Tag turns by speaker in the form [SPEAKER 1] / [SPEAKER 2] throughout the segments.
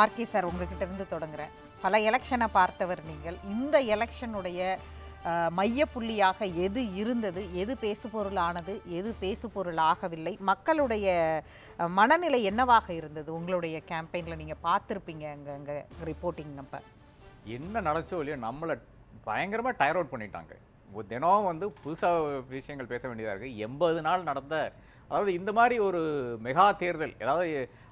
[SPEAKER 1] RK sir உங்ககிட்ட இருந்து தொடங்குறேன். பல எலெக்ஷனை பார்த்தவர் நீங்கள். இந்த எலெக்ஷனுடைய மையப்புள்ளியாக எது இருந்தது எது பேசுபொருளானது எது பேசுபொருள் ஆகவில்லை மக்களுடைய மனநிலை என்னவாக இருந்தது? உங்களுடைய கேம்பெயினில் நீங்கள் பார்த்துருப்பீங்க அங்கே அங்கே ரிப்போர்ட்டிங் நம்ம.
[SPEAKER 2] என்ன நடச்சோ இல்லையோ நம்மளை பயங்கரமாக டயர் அவுட் பண்ணிட்டாங்க. ஒரு தினம் வந்து புதுசாக விஷயங்கள் பேச வேண்டியதாக இருக்குது எண்பது நாள் நடந்த அதாவது இந்த மாதிரி ஒரு மெகா தேர்தல் ஏதாவது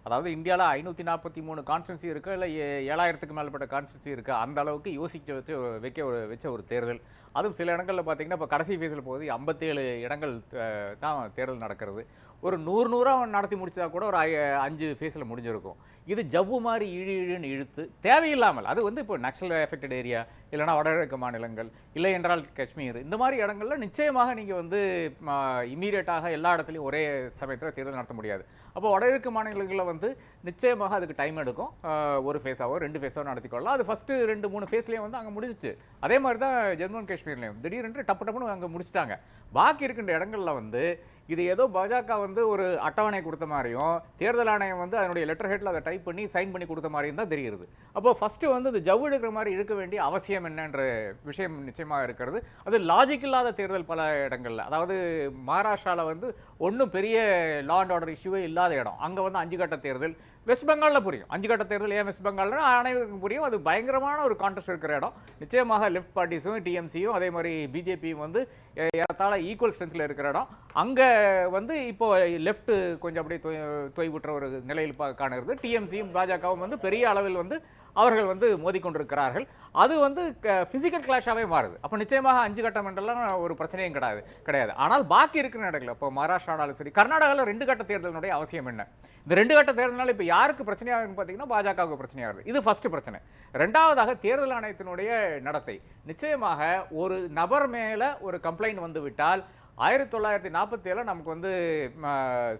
[SPEAKER 2] அதாவது இந்தியாவில் ஐநூற்றி நாற்பத்தி மூணு கான்ஸ்டன்சி இருக்குது இல்லை ஏழாயிரத்துக்கு மேற்பட்ட கான்ஸ்டன்சி இருக்குது அந்த அளவுக்கு யோசிக்க வச்சு வைக்க ஒரு வச்ச ஒரு தேர்தல். அதுவும் சில இடங்களில் பார்த்தீங்கன்னா இப்போ கடைசி ஃபேஸில் போகுது ஐம்பத்தேழு இடங்கள் தான் தேர்தல் நடக்கிறது. ஒரு நூறு நூறாக நடத்தி முடிச்சா கூட ஒரு ஐ- அஞ்சு ஃபேஸில் முடிஞ்சிருக்கும். இது ஜவ்வு மாதிரி இழு இழுன்னு இழுத்து தேவையில்லாமல் அது வந்து இப்போ நக்சல் எஃபெக்டட் ஏரியா இல்லைனா வடகிழக்கு மாநிலங்கள் இல்லை என்றால் காஷ்மீர் இந்த மாதிரி இடங்கள்ல நிச்சயமாக நீங்கள் வந்து இம்மீடியட்டாக எல்லா இடத்துலையும் ஒரே சமயத்தில் தேர்தல் நடத்த முடியாது. அப்போ வடகிழக்கு மாநிலங்களில் வந்து நிச்சயமாக அதுக்கு டைம் எடுக்கும். ஒரு ஃபேஸாவோ ரெண்டு ஃபேஸாவோ நடத்திக்கொள்ளலாம். அது ஃபஸ்ட்டு ரெண்டு மூணு ஃபேஸ்லேயும் வந்து அங்கே முடிஞ்சிச்சு. அதே மாதிரி தான் ஜம்மு அண்ட் காஷ்மீர்லேயும். திடீரென்று டப்பு டப்புன்னு அங்கே முடிச்சிட்டாங்க. பாக்கி இருக்கின்ற இடங்கள்ல வந்து இது ஏதோ பாஜக வந்து ஒரு அட்டவணை கொடுத்த மாதிரியும் தேர்தல் ஆணையம் வந்து அதனுடைய லெட்டர் ஹெட்டில் அதை டைப் பண்ணி சைன் பண்ணி கொடுத்த மாதிரியும் தான் தெரியுது அப்போ ஃபஸ்ட்டு வந்து இந்த ஜவ்வு எடுக்கிற மாதிரி இருக்க வேண்டிய அவசியம் என்னன்ற விஷயம் நிச்சயமாக இருக்கிறது. அது லாஜிக் இல்லாத தேர்தல் பல இடங்களில். அதாவது மகாராஷ்டிராவில் வந்து ஒன்றும் பெரிய லா அண்ட் ஆர்டர் இஷ்யூவே இல்லாத இடம். அங்கே வந்து அஞ்சு கட்ட தேர்தல் வெஸ்ட் பெங்காலில் புரியும். அஞ்சு கட்ட தேர்தல் ஏன் வெஸ்ட் பெங்கால்னா அனைவருக்கும் புரியும். அது பயங்கரமான ஒரு கான்டெஸ்ட் இருக்கிற இடம். நிச்சயமாக லெஃப்ட் பார்ட்டிஸும் டிஎம்சியும் அதே மாதிரி பிஜேபியும் வந்து ஏறத்தாழ ஈக்குவல் ஸ்ட்ரென்த்தில் இருக்கிற இடம். அங்கே வந்து இப்போ லெஃப்ட் கொஞ்சம் அப்படியே தொய் தொய்வுற்ற ஒரு நிலையில் பா- காணுகிறது டிஎம்சியும் பாஜகவும் வந்து பெரிய அளவில் வந்து அவர்கள் வந்து மோதிக்கொண்டிருக்கிறார்கள். அது வந்து ஃபிசிக்கல் கிளாஷாகவே மாறுது. அப்போ நிச்சயமாக அஞ்சு கட்டம் என்றெல்லாம் ஒரு பிரச்சனையும் கிடையாது கிடையாது. ஆனால் பாக்கி இருக்கிற இடங்கள் இப்போ மகாராஷ்டிரானாலும் சரி கர்நாடகாவில் ரெண்டு கட்ட தேர்தலினுடைய அவசியம் என்ன? இந்த ரெண்டு கட்ட தேர்தல்னால இப்போ யாருக்கு பிரச்சனையாகுன்னு பார்த்தீங்கன்னா பாஜகவுக்கு பிரச்சனையாகுது இது ஃபஸ்ட்டு பிரச்சனை. ரெண்டாவதாக தேர்தல் ஆணையத்தினுடைய நடத்தை. நிச்சயமாக ஒரு நபர் மேலே ஒரு கம்ப்ளைண்ட் வந்துவிட்டால் ஆயிரத்தி தொள்ளாயிரத்தி நாற்பத்தி ஏழில் நமக்கு வந்து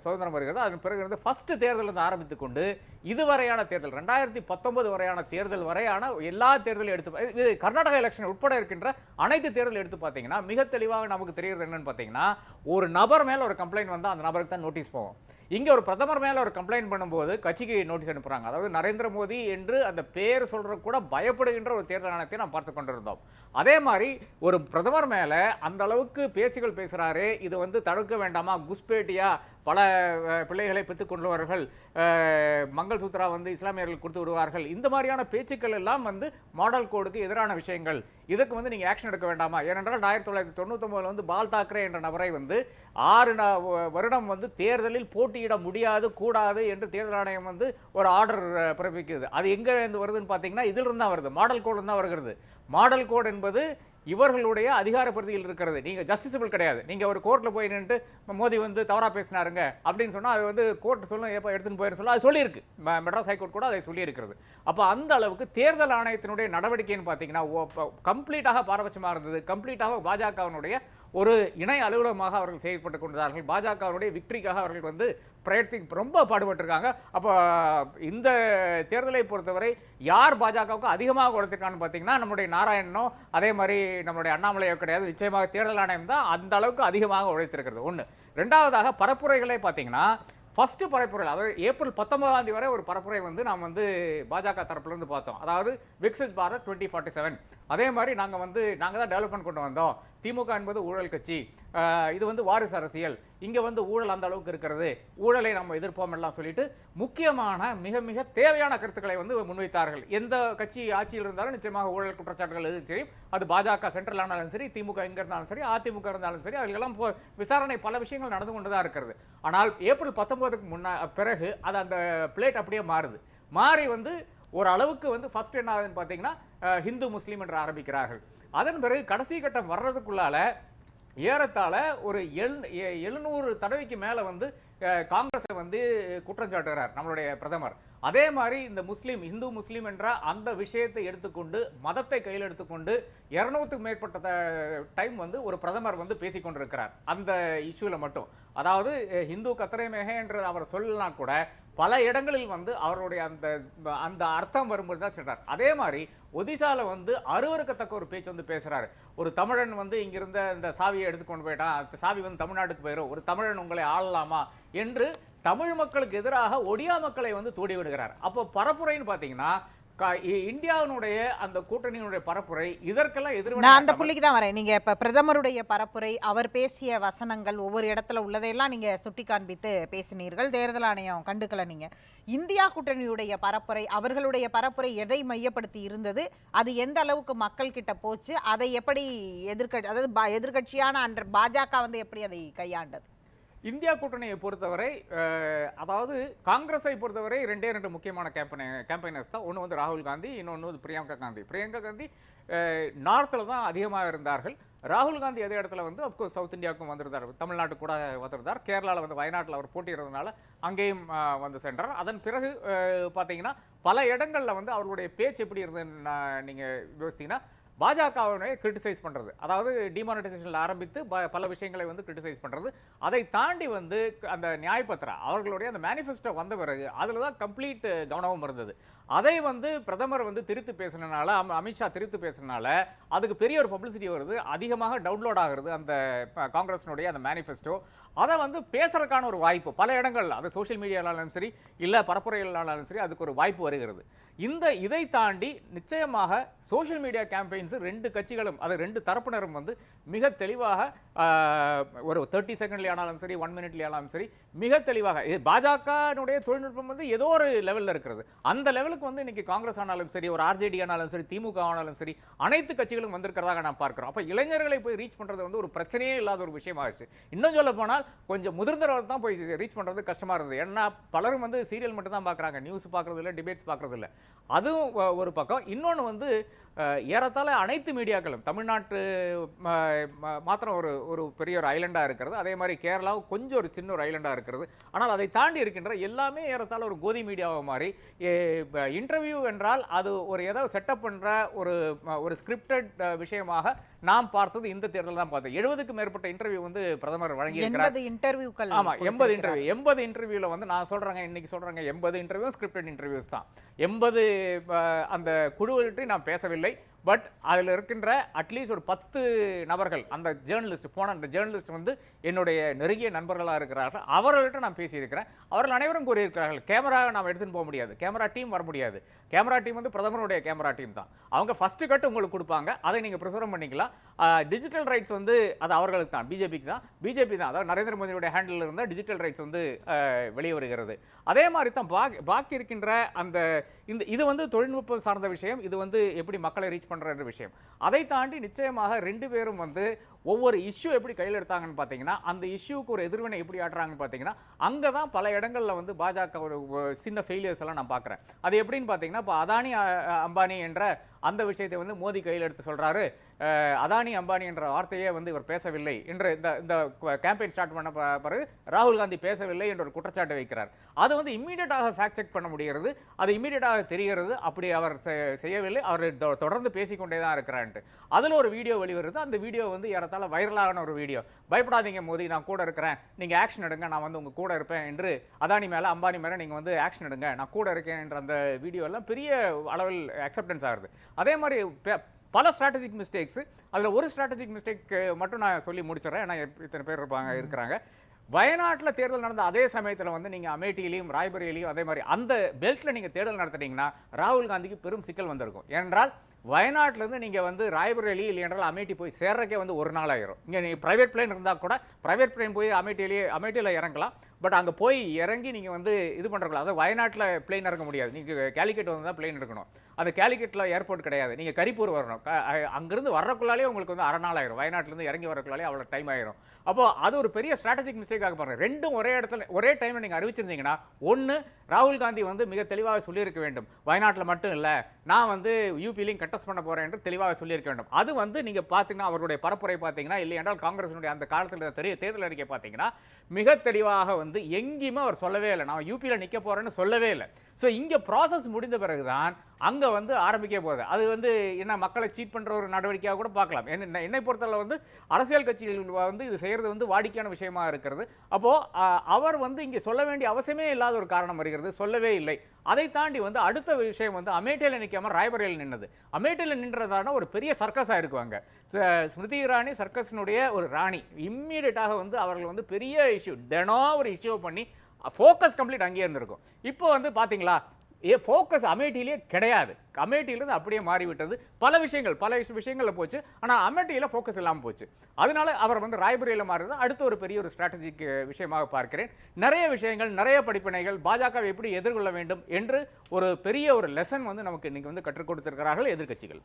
[SPEAKER 2] சுதந்திரம் வருகிறது. அதன் பிறகு வந்து ஃபஸ்ட்டு தேர்தல் இருந்து ஆரம்பித்து கொண்டு இதுவரையான தேர்தல் ரெண்டாயிரத்தி பத்தொன்பது வரையான தேர்தல் வரையான எல்லா தேர்தலையும் எடுத்து இது கர்நாடகா எலெக்ஷன் உட்பட இருக்கின்ற அனைத்து தேர்தல் எடுத்து பார்த்தீங்கன்னா மிக தெளிவாக நமக்கு தெரிகிறது என்னன்னு பார்த்தீங்கன்னா ஒரு நபர் மேலே ஒரு கம்ப்ளைண்ட் வந்தால் அந்த நபருக்கு தான் நோட்டீஸ் போகும். இங்கே ஒரு பிரதமர் மேலே ஒரு கம்ப்ளைண்ட் பண்ணும்போது கட்சிக்கு நோட்டீஸ் அனுப்புகிறாங்க அதாவது நரேந்திர மோடி என்று அந்த பேர் சொல்கிற கூட பயப்படுகின்ற ஒரு தேர்தல் ஆணையத்தை நாம் பார்த்து கொண்டிருந்தோம். அதே மாதிரி ஒரு பிரதமர் மேலே அந்த அளவுக்கு பேச்சுகள் பேசுகிறாரு இது வந்து தடுக்க வேண்டாமா? குஸ்பேட்டியா பல பிள்ளைகளை பெற்றுக் கொள்வார்கள் அஹ், வந்து இஸ்லாமியர்கள் கொடுத்து விடுவார்கள். இந்த மாதிரியான பேச்சுக்கள் எல்லாம் வந்து மாடல் கோடுக்கு எதிரான விஷயங்கள். இதுக்கு வந்து நீங்கள் ஆக்ஷன் எடுக்க வேண்டாமா? ஏனென்றால் ஆயிரத்தி தொள்ளாயிரத்தி தொண்ணூத்தொன்பதுல வந்து பால் தாக்கரே என்ற நபரை வந்து ஆறு நா- வ- வருடம் வந்து தேர்தலில் போட்டியிட முடியாது கூடாது என்று தேர்தல் ஆணையம் வந்து ஒரு ஆர்டர் பிறப்பிக்கிறது. அது எங்கே இருந்து வருதுன்னு பார்த்தீங்கன்னா இதில் இருந்து தான் வருது. மாடல் கோடு தான் வருகிறது. மாடல் கோட் என்பது இவர்களுடைய அதிகார இருக்கிறது. நீங்கள் ஜஸ்டிசபிள் கிடையாது. நீங்கள் ஒரு கோர்ட்டில் போய் நின்று மோடி வந்து தவறாக பேசினாருங்க அப்படின்னு சொன்னால் அது வந்து கோர்ட் சொல்லும் எப்போ எடுத்துன்னு போயிருந்து சொல்ல அது சொல்லியிருக்கு. மெட்ராஸ் ஹைகோர்ட் கூட அதை சொல்லியிருக்கிறது. அப்போ அந்த அளவுக்கு தேர்தல் ஆணையத்தினுடைய நடவடிக்கைன்னு பார்த்தீங்கன்னா கம்ப்ளீட்டாக பாரபட்சமாக இருந்தது. கம்ப்ளீட்டாக பாஜகவினுடைய ஒரு இணை அலுவலகமாக அவர்கள் செயல்பட்டு கொண்டார்கள் பாஜகவினுடைய விக்டரிக்காக அவர்கள் வந்து பிரயத்தி ரொம்ப பாடுபட்டிருக்காங்க. அப்போ இந்த தேர்தலை பொறுத்தவரை யார் பாஜகவுக்கு அதிகமாக கொடுத்திருக்கான்னு பார்த்தீங்கன்னா நம்முடைய நாராயணனோ அதே மாதிரி நம்மளுடைய அண்ணாமலையோ கிடையாது. நிச்சயமாக தேர்தல் ஆணையம் தான் அந்த அளவுக்கு அதிகமாக உழைத்திருக்கிறது. ஒன்று ரெண்டாவதாக பரப்புரைகளே பார்த்தீங்கன்னா ஃபஸ்ட்டு பரப்புரை அதாவது ஏப்ரல் பத்தொன்பதாம் தேதி வரை ஒரு பரப்புரை வந்து நாம் வந்து பாஜக தரப்புலேருந்து பார்த்தோம். அதாவது Viksit Bharat twenty forty seven அதே மாதிரி நாங்கள் வந்து நாங்கள் தான் டெவலப்மெண்ட் கொண்டு வந்தோம். திமுக என்பது ஊழல் கட்சி. இது வந்து வாரிசு அரசியல். இங்கே வந்து ஊழல் அந்த அளவுக்கு இருக்கிறது. ஊழலை நம்ம எதிர்ப்போம் எல்லாம் சொல்லிட்டு முக்கியமான மிக மிக தேவையான கருத்துக்களை வந்து முன்வைத்தார்கள். எந்த கட்சி ஆட்சியில் இருந்தாலும் நிச்சயமாக ஊழல் குற்றச்சாட்டுகள் எதுவும் சரி அது பாஜக சென்ட்ரல் ஆனாலும் சரி திமுக எங்கே இருந்தாலும் சரி அதிமுக இருந்தாலும் சரி அதுக்கெல்லாம் விசாரணை பல விஷயங்கள் நடந்து கொண்டு தான் இருக்கிறது. ஆனால் ஏப்ரல் பத்தொன்பதுக்கு முன்னா பிறகு அது அந்த பிளேட் அப்படியே மாறுது. மாறி வந்து ஒரு அளவுக்கு வந்து ஃபர்ஸ்ட் என்ன ஆகுதுன்னு பார்த்தீங்கன்னா ஹிந்து முஸ்லீம் என்று ஆரம்பிக்கிறார்கள். அதன் பிறகு கடைசி கட்டம் வர்றதுக்குள்ளால ஏறத்தாழ ஒரு எழு எழுநூறு தடவைக்கு மேலே வந்து காங்கிரஸை வந்து குற்றஞ்சாட்டுகிறார் நம்மளுடைய பிரதமர். அதே மாதிரி இந்த முஸ்லீம் இந்து முஸ்லீம் என்ற அந்த விஷயத்தை எடுத்துக்கொண்டு மதத்தை கையில் எடுத்துக்கொண்டு இரநூத்துக்கு மேற்பட்ட டைம் வந்து ஒரு பிரதமர் வந்து பேசிக்கொண்டிருக்கிறார். அந்த இஷ்யூவில் மட்டும். அதாவது ஹிந்து கத்தரை மேகே என்று அவர் சொல்லலாம் கூட பல இடங்களில் வந்து அவருடைய அந்த அந்த அர்த்தம் வரும்போது தான் சொல்கிறார் அதே மாதிரி ஒதிசாவில் வந்து அருவருக்கத்தக்க ஒரு பேச்சு வந்து பேசுகிறாரு ஒரு தமிழன் வந்து இங்கிருந்த இந்த சாவியை எடுத்து கொண்டு போயிட்டான் அந்த சாவி வந்து தமிழ்நாட்டுக்கு போயிடும் ஒரு தமிழன் உங்களை ஆளலாமா என்று தமிழ் மக்களுக்கு எதிராக ஒடியா மக்களை வந்து தூடி விடுகிறார் அப்போ பரப்புரைன்னு பார்த்தீங்கன்னா இந்தியாவினுடைய அந்த கூட்டணியினுடைய பரப்புரை இதற்கெல்லாம்
[SPEAKER 1] நான் அந்த புள்ளிக்கு தான் வரேன். நீங்க இப்ப பிரதமருடைய பரப்புரை அவர் பேசிய வசனங்கள் ஒவ்வொரு இடத்துல உள்ளதையெல்லாம் நீங்க சுட்டி காண்பித்து பேசினீர்கள். தேர்தல் ஆணையம் கண்டுக்கல நீங்க. இந்தியா கூட்டணியுடைய பரப்புரை அவர்களுடைய பரப்புரை எதை மையப்படுத்தி இருந்தது? அது எந்த அளவுக்கு மக்கள் கிட்ட போச்சு? அதை எப்படி எதிர்க்க அதாவது எதிர்க்கட்சியான அன்ற பாஜக வந்து எப்படி அதை கையாண்டது?
[SPEAKER 2] இந்தியா கூட்டணியை பொறுத்தவரை அதாவது காங்கிரஸை பொறுத்தவரை ரெண்டே ரெண்டு முக்கியமான கேம்பெயின் கேம்பெயினர்ஸ் தான். ஒன்று வந்து ராகுல் காந்தி இன்னொன்று வந்து பிரியங்கா காந்தி. பிரியங்கா காந்தி நார்த்தில் தான் அதிகமாக இருந்தார்கள். ராகுல் காந்தி அதே இடத்துல வந்து அப்கோர்ஸ் சவுத் இந்தியாவுக்கும் வந்திருந்தார். தமிழ்நாட்டு கூட வந்திருந்தார். கேரளாவில் வந்து வயநாட்டில் அவர் போட்டியிடுறதுனால அங்கேயும் வந்து சென்றார். அதன் பிறகு பார்த்தீங்கன்னா பல இடங்களில் வந்து அவர்களுடைய பேச்சு எப்படி இருந்ததுன்னு நான் நீங்கள் யோசித்தீங்கன்னா பாஜகவினை கிரிட்டிசைஸ் பண்ணுறது அதாவது டிமானிட்டைசேஷன்ல ஆரம்பித்து பல விஷயங்களை வந்து கிரிட்டிசைஸ் பண்ணுறது அதை தாண்டி வந்து அந்த நியாயபத்ரா அவர்களுடைய அந்த மேனிஃபெஸ்டோ வந்த பிறகு அதில் தான் கம்ப்ளீட் கவனமும் இருந்தது. அதை வந்து பிரதமர் வந்து திருத்து பேசினனால அம- அமித்ஷா திருத்து பேசினால அதுக்கு பெரிய ஒரு பப்ளிசிட்டி வருது. அதிகமாக டவுன்லோட் ஆகிறது அந்த காங்கிரஸினுடைய அந்த மேனிஃபெஸ்டோ அதை வந்து பேசுறதுக்கான ஒரு வாய்ப்பு. பல இடங்கள்ல அது சோஷியல் மீடியாவிலும் சரி இல்லை பரப்புரைகளாலும் சரி அதுக்கு ஒரு வாய்ப்பு வருகிறது. இந்த இதை தாண்டி நிச்சயமாக சோஷியல் மீடியா கேம்பெயின்ஸ் ரெண்டு கட்சிகளும் அது ரெண்டு தரப்பினரும் வந்து மிக தெளிவாக ஒரு தேர்ட்டி செகண்ட்ல ஆனாலும் சரி ஒன் மினிட்ல ஆனாலும் சரி மிக தெளிவாக இது பாஜகனுடைய தொழில்நுட்பம் வந்து ஏதோ ஒரு லெவலில் இருக்கிறது. அந்த லெவலுக்கு வந்து இன்னைக்கு காங்கிரஸ் ஆனாலும் சரி ஒரு ஆர்ஜேடி ஆனாலும் சரி திமுக ஆனாலும் சரி அனைத்து கட்சிகளும் வந்திருக்கிறதாக நான் பார்க்குறோம். அப்போ இளைஞர்களை போய் ரீச் பண்ணுறது வந்து ஒரு பிரச்சனையே இல்லாத ஒரு விஷயமாகிடுச்சு இன்னும் சொல்ல போனால் கொஞ்சம் முதிர்ந்தவர்கள் தான் போய் ரீச் பண்ணுறது கஷ்டமாக இருந்தது. ஏன்னா பலரும் வந்து சீரியல் மட்டும் தான் பார்க்குறாங்க. நியூஸ் பார்க்குறது இல்லை டிபேட்ஸ் பார்க்குறது இல்லை அதுவும் ஒரு பக்கம். இன்னொன்று வந்து ஏறத்தாழ அனைத்து மீடியாக்களும் தமிழ்நாட்டு மாத்திரம் ஒரு ஒரு பெரிய ஒரு ஐலண்டாக இருக்கிறது. அதே மாதிரி கேரளாவும் கொஞ்சம் ஒரு சின்ன ஒரு ஐலண்டாக இருக்கிறது. ஆனால் அதை தாண்டி இருக்கின்ற எல்லாமே ஏறத்தாழ ஒரு கோதி மீடியாவை மாதிரி இன்டர்வியூ என்றால் அது ஒரு ஏதோ செட்டப் பண்ற ஒரு ஒரு ஸ்கிரிப்டட் விஷயமாக நாம் பார்த்தது இந்த தேர்தல் தான் பார்த்தோம் எழுபதுக்கு மேற்பட்ட இன்டர்வியூ வந்து பிரதமர் வழங்கியிருக்கிறார்.
[SPEAKER 1] இன்டர்வியூக்கள்
[SPEAKER 2] ஆமா எண்பது இன்டர்வியூ எண்பது இன்டர்வியூல வந்து நான் சொல்றேங்க இன்னைக்கு சொல்றேங்க எண்பது இன்டர்வியூ ஸ்கிரிப்டட் இன்டர்வியூஸ் தான். எண்பது அந்த குழுவிட்டு நான் பேசவில்லை. பட் அதில் இருக்கின்ற அட்லீஸ்ட் ஒரு பத்து நபர்கள் அந்த ஜேர்னலிஸ்ட் போன அந்த ஜேர்னலிஸ்ட் வந்து என்னுடைய நெருங்கிய நண்பர்களாக இருக்கிறார்கள். அவர்கள்ட்ட நான் பேசியிருக்கிறேன். அவர்கள் அனைவரும் கூறியிருக்கிறார்கள் கேமரா நாம் எடுத்துன்னு போக முடியாது. கேமரா டீம் வர முடியாது. கேமரா டீம் வந்து பிரதமருடைய கேமரா டீம் தான். அவங்க ஃபஸ்ட்டு கட்டு உங்களுக்கு கொடுப்பாங்க. அதை நீங்கள் பிரசுரம் பண்ணிக்கலாம். டிஜிட்டல் ரைட்ஸ் வந்து அது அவர்களுக்கு தான். பிஜேபிக்கு தான். பிஜேபி தான். அதாவது நரேந்திர மோடியுடைய ஹேண்டில் இருந்தால் டிஜிட்டல் ரைட்ஸ் வந்து வெளியே வருகிறது அதே மாதிரி தான் பாக்கி பாக்கி இருக்கின்ற அந்த இந்த இது வந்து தொழில்நுட்பம் சார்ந்த விஷயம் இது வந்து எப்படி மக்களை ரீச் பண்ணுற விஷயம். அதை தாண்டி நிச்சயமாக ரெண்டு பேரும் வந்து ஒவ்வொரு இஷ்யூ எப்படி கையில் எடுத்தாங்கன்னு பார்த்தீங்கன்னா அந்த இஷ்யூக்கு ஒரு எதிர்வினை எப்படி ஆடுறாங்கன்னு பார்த்தீங்கன்னா அங்கே தான் பல இடங்களில் வந்து பாஜக ஒரு சின்ன ஃபெயிலியர்ஸ் எல்லாம் நான் பார்க்குறேன். அது எப்படின்னு பார்த்தீங்கன்னா இப்போ அதானி அம்பானி என்ற அந்த விஷயத்தை வந்து மோடி கையில் எடுத்து சொல்கிறாரு அதானி அம்பானி என்ற வார்த்தையே வந்து இவர் பேசவில்லை என்று இந்த இந்த கேம்பெயின் ஸ்டார்ட் பண்ண பிறகு ராகுல் காந்தி பேசவில்லை என்ற ஒரு குற்றச்சாட்டு வைக்கிறார். அது வந்து இம்மீடியட்டாக ஃபேக்ட் செக் பண்ண முடிகிறது. அது இம்மீடியட்டாக தெரிகிறது. அப்படி அவர் செ- செய்யவில்லை. அவர் தொ- தொடர்ந்து பேசிக்கொண்டே தான் இருக்கிறான்ட்டு அதில் ஒரு வீடியோ வெளிவருது. அந்த வீடியோ வந்து ஏறத்தாழ வைரலான ஒரு வீடியோ பயப்படாதீங்க மோதி நான் கூட இருக்கிறேன். நீங்கள் ஆக்ஷன் எடுங்க. நான் வந்து உங்கள் கூட இருப்பேன் என்று அதானி மேலே அம்பானி மேலே நீங்கள் வந்து ஆக்ஷன் எடுங்க. நான் கூட இருக்கேன் என்ற அந்த வீடியோ எல்லாம் பெரிய அளவில் அக்செப்டன்ஸ் ஆகுது. அதே மாதிரி பல ஸ்ட்ராட்டஜிக் மிஸ்டேக்ஸ் அதில் ஒரு ஸ்ட்ராட்டஜிக் மிஸ்டேக் மட்டும் நான் சொல்லி முடிச்சிடறேன். ஏன்னா இத்தனை பேர் இருப்பாங்க இருக்கிறாங்க. வயநாட்டில் தேர்தல் நடந்த அதே சமயத்தில் வந்து நீங்கள் அமேட்டியிலையும் ராய்பரேலியும் அதே மாதிரி அந்த பெல்ட்டில் நீங்கள் தேர்தல் நடத்துனீங்கன்னா ராகுல் காந்திக்கு பெரும் சிக்கல் வந்திருக்கும். ஏனென்றால் வயநாட்டுல இருந்து நீங்கள் வந்து ராய்பரேலி இல்லை என்றால் அமேட்டி போய் சேர்றக்கே வந்து ஒரு நாள் ஆயிரும். இங்கே நீங்கள் ப்ரைவேட் பிளேன் இருந்தால் கூட ப்ரைவேட் பிளேன் போய் அமேட்டியிலேயே அமேட்டியில் இறங்கலாம். பட் அங்கே போய் இறங்கி நீங்கள் வந்து இது பண்ணுறக்கலாம் அதாவது வயநாட்டில் பிளேன் இறங்க முடியாது. நீங்கள் கேலிக்கெட் வந்து தான் பிளேன் இருக்கணும் அந்த கேலிக்கெட்டில் ஏர்போர்ட் கிடையாது. நீங்கள் கரிப்பூர் வரணும். அங்கேருந்து அ- வர்றக்குள்ளாலே உங்களுக்கு வந்து அரை நாள் ஆயிரும். வயநாட்டிலேருந்து இறங்கி வரக்குள்ளாலே அவ்வளோ டைம் ஆயிரும். அப்போ அது ஒரு பெரிய ஸ்ட்ராட்டஜிக் மிஸ்டேக் ஆக ரெண்டும் ஒரே இடத்துல ஒரே டைமில் நீங்கள் அறிவிச்சிருந்தீங்கன்னா ஒன்று ராகுல் காந்தி வந்து மிக தெளிவாக சொல்லியிருக்க வேண்டும். வயநாட்டில் மட்டும் இல்லை நான் வந்து யூபிலையும் கட்டஸ் பண்ண போகிறேன் என்று தெளிவாக சொல்லியிருக்க வேண்டும். அது வந்து நீங்கள் பார்த்தீங்கன்னா அவருடைய பரப்புரை பார்த்தீங்கன்னா இல்லை என்றால் காங்கிரஸினுடைய அந்த காலத்தில் தெரிய தேர்தல் அறிக்கை பார்த்தீங்கன்னா மிக தெளிவாக வந்து எங்கேயுமே அவர் சொல்லவே இல்லை. நான் யூபியில் நிற்க போகிறேன்னு சொல்லவே இல்லை. ஸோ இங்கே ப்ராசஸ் முடிந்த பிறகு தான் அங்கே வந்து ஆரம்பிக்க போகுது. அது வந்து என்ன மக்களை சீட் பண்ற ஒரு நடவடிக்கையாக கூட பார்க்கலாம். என்ன என்னை பொறுத்தளவு வந்து அரசியல் கட்சிகள் வந்து இது செய்யறது வந்து வாடிக்கையான விஷயமா இருக்கிறது. அப்போ அவர் வந்து இங்கே சொல்ல வேண்டிய அவசியமே இல்லாத ஒரு காரணம் வருகிறது. சொல்லவே இல்லை. அதை தாண்டி வந்து அடுத்த விஷயம் வந்து அமேட்டியில் நிற்காம ராய்பரேலில் நின்னது. அமேட்டியில் நின்றதான ஒரு பெரிய சர்க்கஸாக இருக்குவாங்க. ஸ்மிருதி இராணி சர்க்கஸினுடைய ஒரு ராணி. இம்மீடியட்டாக வந்து அவர்கள் வந்து பெரிய இஷ்யூ தினம் ஒரு இஷ்யூ பண்ணி ஃபோக்கஸ் கம்ப்ளீட் அங்கேயே இருந்திருக்கும். இப்போ வந்து பார்த்தீங்களா ஏ ஃபோக்கஸ் அமேட்டியிலே கிடையாது. அமேட்டியிலிருந்து அப்படியே மாறிவிட்டது. பல விஷயங்கள் பல விஷயங்களில் விஷயங்கள்ல போச்சு. ஆனால் அமேட்டியில ஃபோக்கஸ் இல்லாமல் போச்சு. அதனால அவர் வந்து ராய்புரியில் மாறுறது அடுத்த ஒரு பெரிய ஒரு ஸ்ட்ராட்டஜிக் விஷயமாக பார்க்கிறேன். நிறைய விஷயங்கள் நிறைய படிப்பினைகள் பாஜகவை எப்படி எதிர்கொள்ள வேண்டும் என்று ஒரு பெரிய ஒரு லெசன் வந்து நமக்கு இன்னைக்கு வந்து கற்றுக் கொடுத்திருக்கிறார்கள் எதிர்க்கட்சிகள்.